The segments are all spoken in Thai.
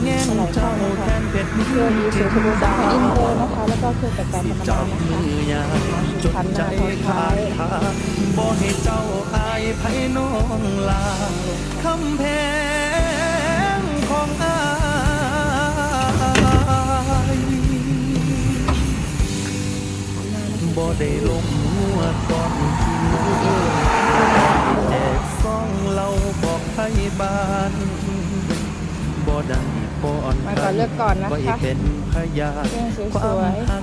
งเครื่องยูสูทูสามอินเตอร์นะคะแล้วก็เครื่องแต่กายธรรมดาจับนะคะมือยามจนใจขาดขาบ่ให้เจ้าอายไผน้องลาคำแพงของอายบ่ได้ลงหัวตอนที่น้องแจกซองเราบอกให้บ้าน เลือกก่อนนะคะเป็นพยานความหัก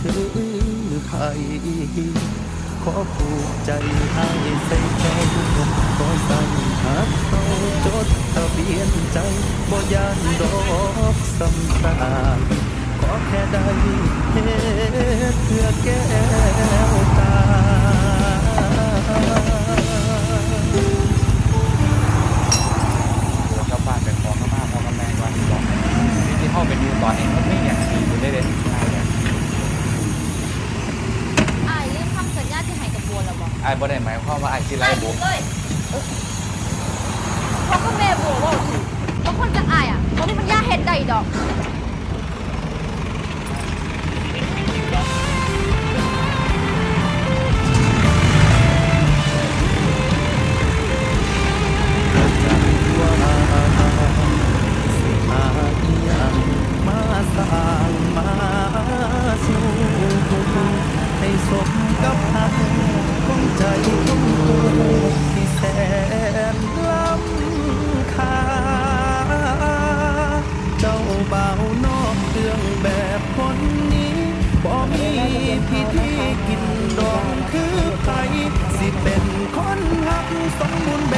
คือไผขอผูกใจให้ใส่ใจขอสั่งหักเขาจดทะเบียนใจบ่ยานดอกสำตาขอแค่ได้เฮ็ดเพื่อแก้ อนนี้มันไม่อย่างดีอยู่ได้เลยใช่เนี่ยอายเรื่องคำสัญญาที่ให้กับบัวแล้วบอกไอ้บ่ได้หมายความว่าไอ้ที่ไรอายบุพูดเลยเพราะก็แม่บัวว่าถูกบางคนจะอายอะเพราะนี่มันย่าเห็ดใดดอก มางมาสู่ให้สมกับหักของใจของผู้ที่แสนล้ำค่าเจ้าบ่าวนอกเครื่องแบบคนนี้บ่มีพิธีกินดองคือไผสิเป็นคนหักสมบูรณ์แบบ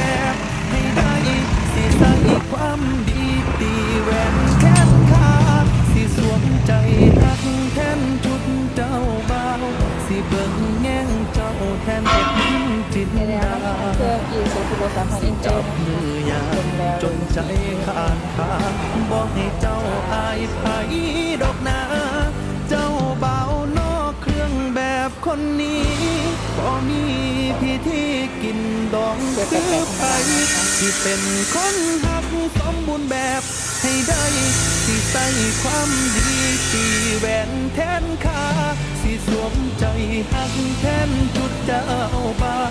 จิตในแล้ดาวนะคะเครื่องยูสูทูสามอินเตอจัร์บมือยามจนใจขาดขาบอกให้เจ้าอายไผดอกนาเจ้าเบานอกเครื่องแบบคนนี้บ่มีพิธีกินดองคือไผที่เป็นคนหักสมบูรณ์แบบให้ได้สิใส่ความดีตีแหวนแทนค่า มใจหักแทนจุดจะเอาบ่า